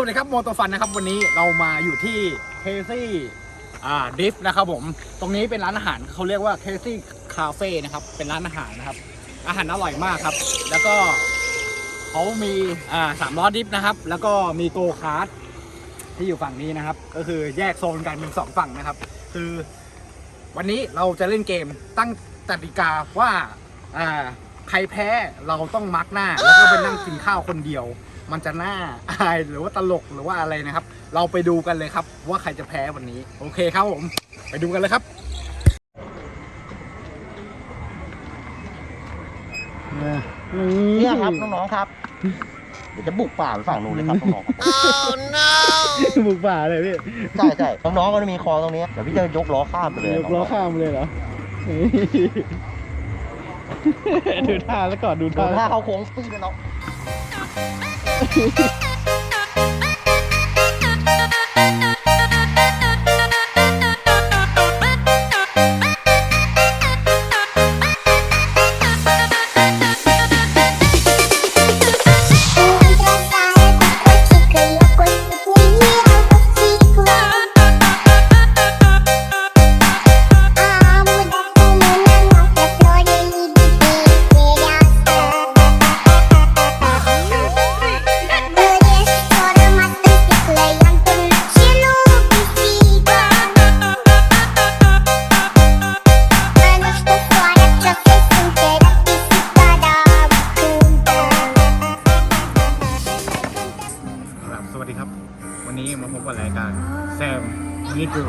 วัสดีครับโมโตฟันนะครับวันนี้เรามาอยู่ที่เคซี่อ่าดิฟนะครับผม ตรงนี้เป็นร้านอาหารเขาเรียกว่าเคซี่คาเฟ่นะครับ เป็นร้านอาหารนะครับ อาหารอร่อยมากครับ แล้วก็เขามีอ่าสามล้อดิฟนะครับ แล้วก็มีโกคาร์ทที่อยู่ฝั่งนี้นะครับ ก็คือแยกโซนกันเป็นสองฝั่งนะครับ คือวันนี้เราจะเล่นเกมตั้งกติกาว่าอ่าใครแพ้เราต้องมาร์กหน้า แล้วก็ไปนั่งกินข้าวคนเดียว มันจะน่าอายหรือว่าตลกหรือว่าอะไรนะครับ เราไปดูกันเลยครับ ว่าใครจะแพ้วันนี้ โอเคครับผม ไปดูกันเลยครับเนี่ยครับน้องๆครับเดี๋ยวจะบุกป่าไปฝั่งนู้นเลยครับน้องๆครับบุกป่าเลยพี่ใช่ใช่น้องๆก็จะมีคลองตรงนี้เดี๋ยวพี่จะยกล้อข้ามไปเลยยกล้อข้ามเลยเหรอ ดูท่าแล้วก่อนดูดูท่าถ้าเขาโค้งปี้เลยน้อง えっ?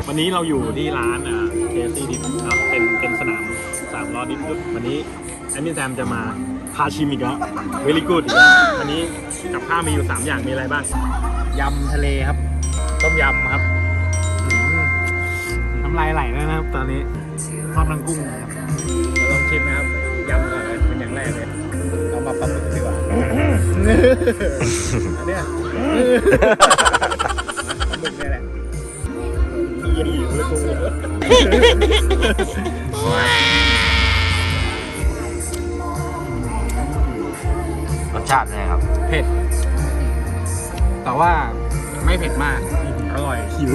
วันนี้เราอยู่ที่ร้านอ่าเคซี่ดิฟนะครับเป็นเป็นสนามสามล้อดิฟวันนี้แอดมินแซมจะมาพาชิมอีกแล้วเวลี่กูดอีกแล้ววันนี้กับข้าวมีอยู่ 3 อย่างมีอะไรบ้างยำทะเลครับ ต้มยำครับอืมน้ำลายไหลแล้วนะครับ ตอนนี้ทอดมันกุ้งนะครับเดี๋ยวลองชิมนะครับยำก่อนเลยเป็นอย่างแรกเลยเรามาปลาหมึกดีกว่าอันเนี้ยปลาหมึกเนี่ยแหละเยี่ยมเลยกูรสชาติเนี่ยครับเผ็ด แต่ว่าไม่เผ็ดมาก อร่อยหิว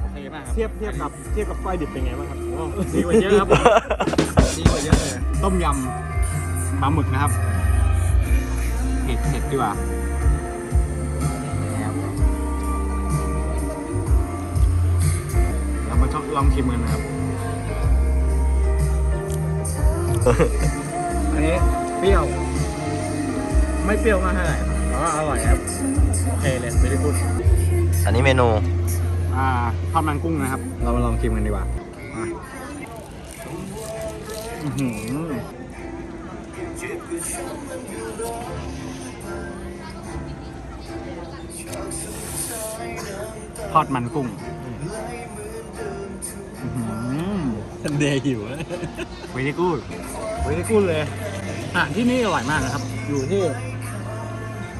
โอเคมากครับเทียบเทียบกับเทียบกับไฟดิบเป็นไงบ้างครับโอ้ดีกว่าเยอะครับดีกว่าเยอะเลยต้มยำปลาหมึกนะครับ เผ็ดเผ็ดดีกว่า มาลองชิมกันนะครับ อันนี้เปรี้ยว ไม่เปรี้ยวมากเท่าไหร่แต่ว่าอร่อยครับโอเคเลยไม่ได้พูดอันนี้เมนู อ่าทอดมันกุ้งนะครับ เรามาลองชิมกันดีกว่ามาอื้อหือทอดมันกุ้ง เดย์หิวเวทีกูดเวทีกูดเลยอาหารที่นี่อร่อยมากนะครับ อยู่ที่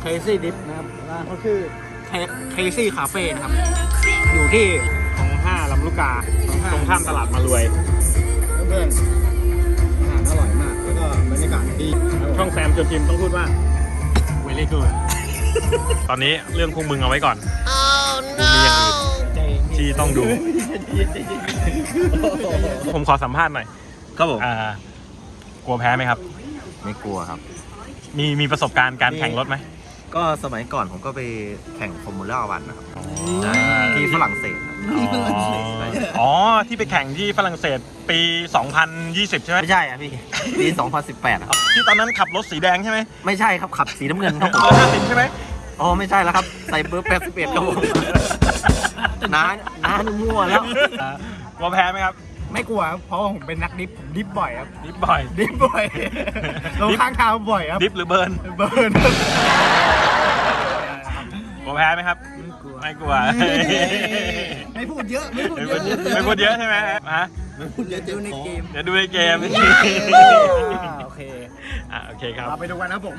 Crazy Dip นะครับร้านเขาชื่อ Crazy Cafe นะครับ อยู่ที่ของห้าลำลูกกาตรงข้ามตลาดมารวย เพื่อนๆอาหารอร่อยมาก แล้วก็บรรยากาศดีช่องแซมจนพิมพ์ต้องพูดว่าเวลี่กูดตอนนี้เรื่องพวกมึงเอาไว้ก่อนกูมีอย่างอื่น ที่ต้องดู ผมขอสัมภาษณ์หน่อยครับผมอ่ากลัวแพ้ไหมครับ ไม่กลัวครับ มีมีประสบการณ์การแข่งรถไหมก็สมัยก่อนผมก็ไปแข่งฟอร์มูล่าวันนะครับใช่ที่ฝรั่งเศสครับอ๋อที่ไปแข่งที่ฝรั่งเศสปี 2020 ใช่ไหมไม่ใช่อะพี่ปี 2018ครับที่ตอนนั้นขับรถสีแดงใช่ไหมไม่ใช่ครับขับสีน้ำเงินครับผมเบอร์ห้าสิบใช่ไหมอ๋อไม่ใช่แล้วครับใส่เบอร์81ครับผม น้าน้านี่มั่วแล้ว กลัวแพ้ไหมครับไม่กลัวครับเพราะว่าผมเป็นนักดิฟผมดิฟบ่อยครับ ดิฟบ่อย ดิฟบ่อยลงข้างทางบ่อยครับดิฟหรือเบิร์นเบิร์นกลัวแพ้ไหมครับ ไม่กลัว ไม่พูดเยอะ ไม่พูดไม่เยพูอะดไม่พูดเยอะใช่ไหมฮะไม่พูดเยอะเดี๋ยวในเกมเดี๋ยวดูในเกมโอเคอะโอเคครับ เราไปดูกันนะครับผม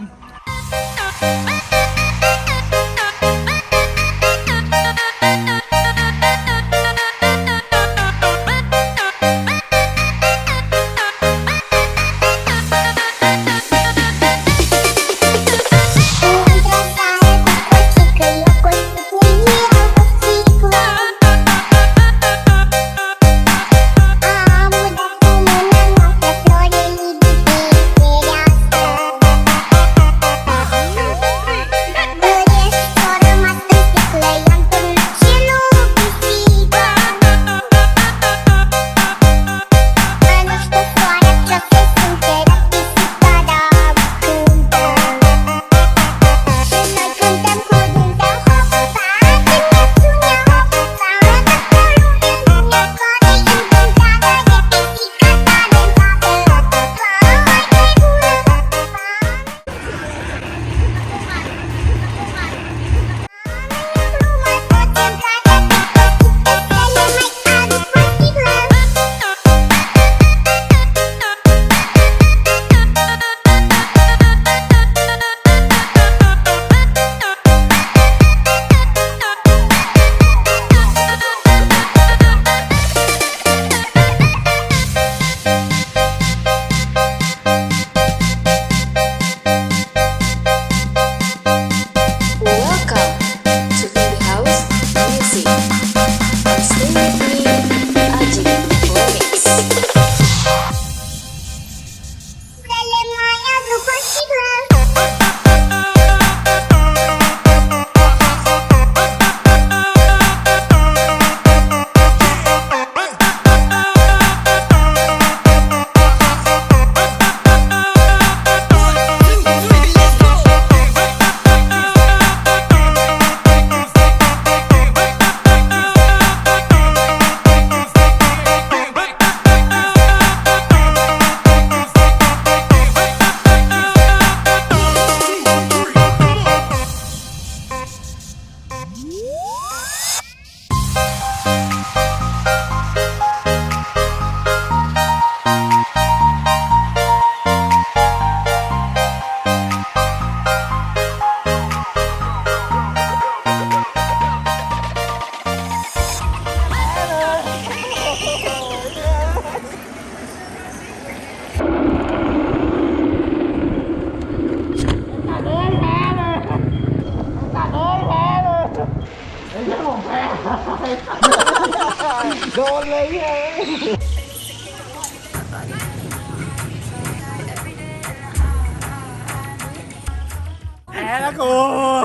แพ้แล้วกู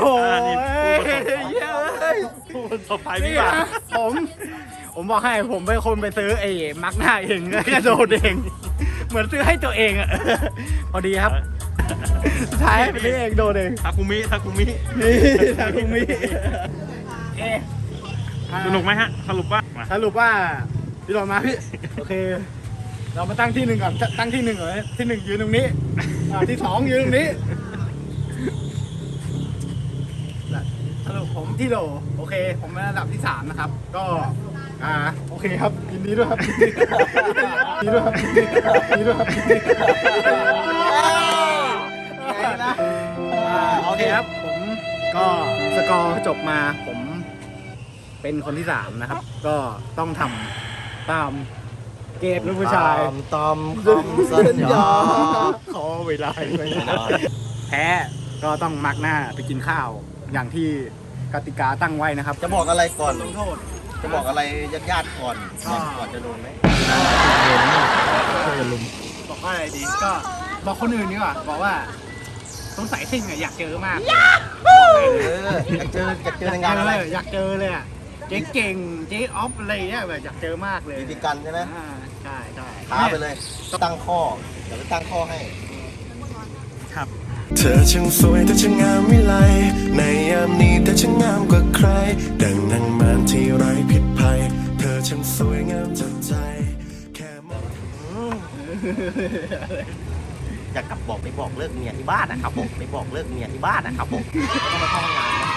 โอ้อ่านี่ยเย้ยผู้ประสบภัยนี่พิบัตินะผม ผมบอกให้ผมเป็นคนไปซื้อไอ้มักหน้าเองแล้วก็โดนเอง เหมือนซื้อให้ตัวเองอะพอดีครับสุดท้ายไปซื้อเองโดนเอง ทาคุมิทาคุมินี่ทางคุมิเอ๊ะสนุกไหมฮะ สรุปว่ามาสรุปว่าพี่หลอนมาพี่ โอเค เรามาตั้งที่หนึ่งก่อน ตั้งที่หนึ่งก่อนนะที่หนึ่งยืนตรงนี้อ่าที่สองยืนตรงนี้สรุป ผมที่โหลโอเค ผมเป็นระดับที่สามนะครับ ก็อ่าโอเคครับยินดีด้วยครับยินดีด้วยครับยินดีด้วยครับยินดีด้วยครับอ่าโอเคครับ ผมก็สกอร์จบมาผมเป็นคนที่สามนะครับ ก็ต้องทำตามเกมลูกผู้ชาย ตามตามคำสัญญาขอเวลาไปแพ้ก็ต้องมักหน้าไปกินข้าวอย่างที่ กติกาตั้งไว้นะครับ จะบอกอะไรก่อนลงโทษ จะบอกอะไรญาติๆก่อนอ่าก่อนจะโดนไหมบอกว่าอะไรดีก็บอกคนอื่นดีกว่าบอกว่าสงสัยสิ่งอะอยากเจอมากเอออยากเจออยากเจอในงานอะไรอยากเจอเลยอะเจ๊เก่งเจ๊ออฟอะไรเงี้ยแบบอยากเจอมากเลยบีบีกันใช่ไหมอ่าใช่ใช่ท้าไปเลยตั้งข้อเดี๋ยวไปตั้งข้อให้ครับ เธอช่างสวยแต่ช่างงามวิไลในยามนี้แต่ช่างงามกว่าใคร ดังนางมารที่ไร้ผิดภัย เธอช่างสวยงามจับใจ แค่มองอยากกลับบอกไปบอกเลิกเมียที่บ้านนะครับผมไปบอกเลิกเมียที่บ้านนะครับผมไม่ต้องมาเข้าห้องน้ำนะ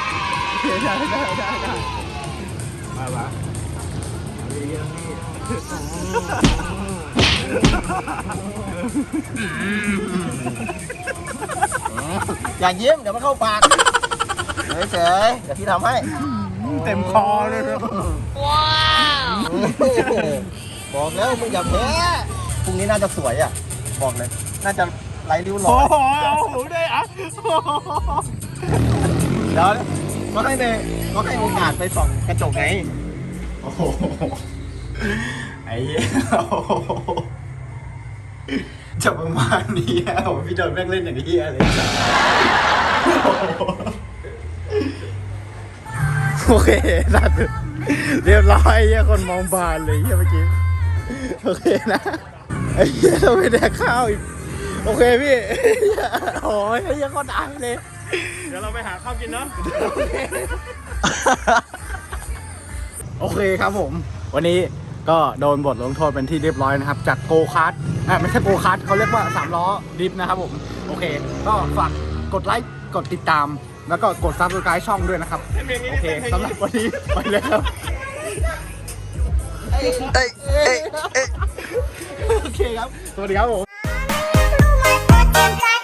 ได้ได้ได้ได้มาปะอ ย่ายิ้มเดี๋ยวมันเข้าปากเฉยๆเดี๋ยวพี่ทำให้เต็มคอเลยนะบอกแล้วมึงอย่าแพ้พรุ่งนี้น่าจะสวยอะ บอกเลย น่าจะไร้ริ้วรโอ้อยโหเอาหูด้วยอะเดี๋ยวก็ให้ในก็ให้โอกาสไปส่องกระจกไงโอ้โหไอ้เหี้ย โอ้โหจะประมาณนี้อะโอ้โหพี่โดนแม่งเล่นอย่างเหี้ยเลยโอเคสัตว์เรียบร้อยเหี้ยคนมองบานเลยเหี้ยเมื่อกี้โอเคนะไอ้เหี้ยเราไปแดกข้าวอีกโอเคพี่โอ้ยไอ้เหี้ยก็ตายเลยเดี๋ยวเราไปหาข้าวกินเนาะโอเคครับผม วันนี้ ก็โดนบทลงโทษเป็นที่เรียบร้อยนะครับ จากโกคาร์ดอ่าไม่ใช่โกคาร์ดเขาเรียกว่า 3 ล้อดิฟนะครับผมโอเค ก็ฝากกดไลค์กดติดตาม แล้วก็กดซับสไครต์ช่องด้วยนะครับ โอเคสำหรับวันนี้ไปเลยครับโอเคครับ สวัสดีครับผม Welcome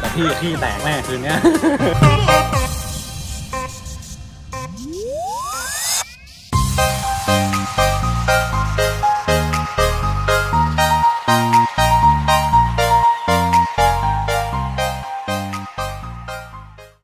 แต่พี่แตกแน่คืนเนี้ย